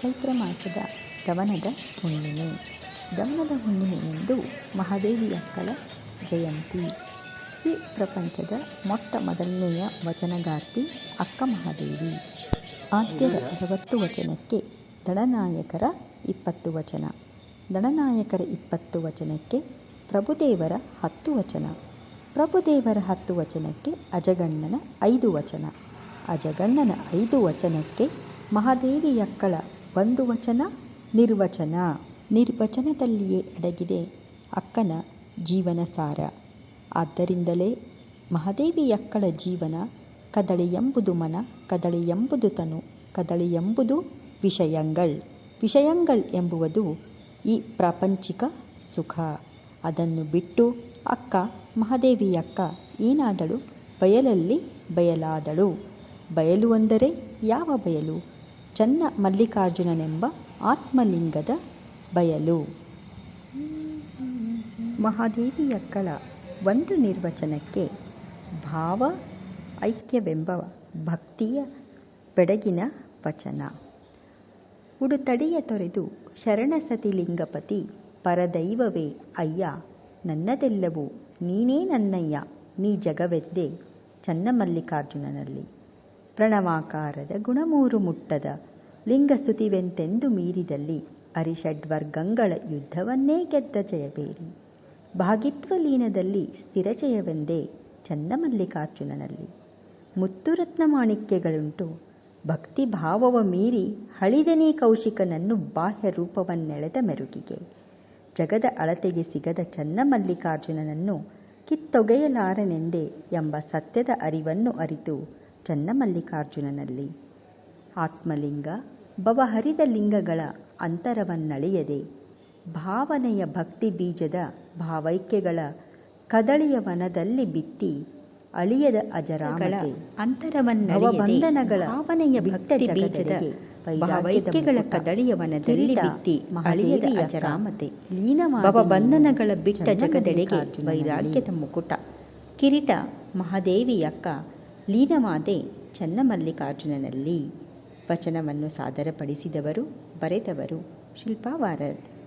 ಚೈತ್ರ ಮಾಸದ ದವನದ ಹುಣ್ಣಿಮೆ. ದವನದ ಹುಣ್ಣಿಮೆಯೆಂದು ಮಹಾದೇವಿಯಕ್ಕಳ ಜಯಂತಿ. ಈ ಪ್ರಪಂಚದ ಮೊಟ್ಟ ಮೊದಲನೆಯ ವಚನಗಾರ್ತಿ ಅಕ್ಕ ಮಹಾದೇವಿ. ಆದ್ಯದ ಅರವತ್ತು ವಚನಕ್ಕೆ ದಳನಾಯಕರ ಇಪ್ಪತ್ತು ವಚನ. ದಳನಾಯಕರ ಇಪ್ಪತ್ತು ವಚನಕ್ಕೆ ಪ್ರಭುದೇವರ ಹತ್ತು ವಚನ. ಪ್ರಭುದೇವರ ಹತ್ತು ವಚನಕ್ಕೆ ಅಜಗಣ್ಣನ ಐದು ವಚನ. ಅಜಗಣ್ಣನ ಐದು ವಚನಕ್ಕೆ ಮಹಾದೇವಿಯಕ್ಕಳ ಒಂದು ವಚನ ನಿರ್ವಚನ. ನಿರ್ವಚನದಲ್ಲಿಯೇ ಅಡಗಿದೆ ಅಕ್ಕನ ಜೀವನ ಸಾರ. ಆದ್ದರಿಂದಲೇ ಮಹಾದೇವಿಯಕ್ಕಳ ಜೀವನ ಕದಳಿ ಎಂಬುದು ಮನ, ಕದಳಿ ಎಂಬುದು ತನು, ಕದಳಿ ಎಂಬುದು ವಿಷಯಂಗಳ್. ವಿಷಯಂಗಳ್ ಎಂಬುವುದು ಈ ಪ್ರಾಪಂಚಿಕ ಸುಖ. ಅದನ್ನು ಬಿಟ್ಟು ಅಕ್ಕ ಮಹಾದೇವಿಯಕ್ಕ ಏನಾದಳು? ಬಯಲಲ್ಲಿ ಬಯಲಾದಳು. ಬಯಲು ಅಂದರೆ ಯಾವ ಬಯಲು? ಚನ್ನ ಮಲ್ಲಿಕಾರ್ಜುನನೆಂಬ ಆತ್ಮಲಿಂಗದ ಬಯಲು. ಮಹಾದೇವಿಯಕ್ಕಳ ಒಂದು ನಿರ್ವಚನಕ್ಕೆ ಭಾವ, ಐಕ್ಯವೆಂಬ ಭಕ್ತಿಯ ಬೆಡಗಿನ ವಚನ. ಉಡುತಡಿಯ ತೊರೆದು ಶರಣಸತಿಲಿಂಗಪತಿ ಪರದೈವವೇ ಅಯ್ಯ, ನನ್ನದೆಲ್ಲವೂ ನೀನೇ ನನ್ನಯ್ಯ, ನೀ ಜಗವೆದ್ದೆ ಚನ್ನಮಲ್ಲಿಕಾರ್ಜುನನಲ್ಲಿ ಪ್ರಣವಾಕಾರದ ಗುಣಮೂರು ಮುಟ್ಟದ ಲಿಂಗಸ್ತುತಿವೆಂತೆಂದು ಮೀರಿದಲ್ಲಿ ಅರಿಷಡ್ವರ್ಗಂಗಳ ಯುದ್ಧವನ್ನೇ ಗೆದ್ದ ಜಯಬೇರಿ ಭಾಗಿತ್ವಲೀನದಲ್ಲಿ ಸ್ಥಿರಜಯವೆಂದೇ ಚನ್ನಮಲ್ಲಿಕಾರ್ಜುನನಲ್ಲಿ. ಮುತ್ತುರತ್ನ ಮಾಣಿಕ್ಯಗಳುಂಟು ಭಕ್ತಿ ಭಾವವ ಮೀರಿ ಹಳಿದನೇ ಕೌಶಿಕನನ್ನು ಬಾಹ್ಯ ರೂಪವನ್ನೆಳೆದ ಮೆರುಗಿಗೆ. ಜಗದ ಅಳತೆಗೆ ಸಿಗದ ಚನ್ನಮಲ್ಲಿಕಾರ್ಜುನನನ್ನು ಕಿತ್ತೊಗೆಯಲಾರನೆಂದೆ ಎಂಬ ಸತ್ಯದ ಅರಿವನ್ನು ಅರಿತು ಚನ್ನಮಲ್ಲಿಕಾರ್ಜುನನಲ್ಲಿ. ಆತ್ಮಲಿಂಗ ಭವಹರಿದ ಲಿಂಗಗಳ ಅಂತರವನ್ನಳೆಯದೆ ಭಾವನೆಯ ಭಕ್ತಿ ಬೀಜದ ಭಾವೈಕ್ಯಗಳ ಕದಳಿಯ ವನದಲ್ಲಿ ಬಿತ್ತಿ ಅಳಿಯದ ಅಜರಾಮಗಳ ಅಂತರವನ್ನಳೆಯದೆ ಭಾವನೆಯ ಭಕ್ತಿ ಬೀಜದ ಭಾವೈಕ್ಯಗಳ ಕದಳಿಯ ವನದಲ್ಲಿ ಬಿತ್ತಿ ಅಳಿಯದ ಅಜರಾಮತೆ ಭವಬಂಧನಗಳ ಬಿಟ್ಟ ಜಗದೆಡೆಗೆ ವೈರಾಗ್ಯದ ಮುಕುಟ ಕಿರೀಟ ಮಹಾದೇವಿಯಕ್ಕ ಲೀನವಾದೆ ಚನ್ನಮಲ್ಲಿಕಾರ್ಜುನನಲ್ಲಿ. ವಚನವನ್ನು ಸಾದರಪಡಿಸಿದವರು ಬರೆದವರು ಶಿಲ್ಪಾ ವಾರದ್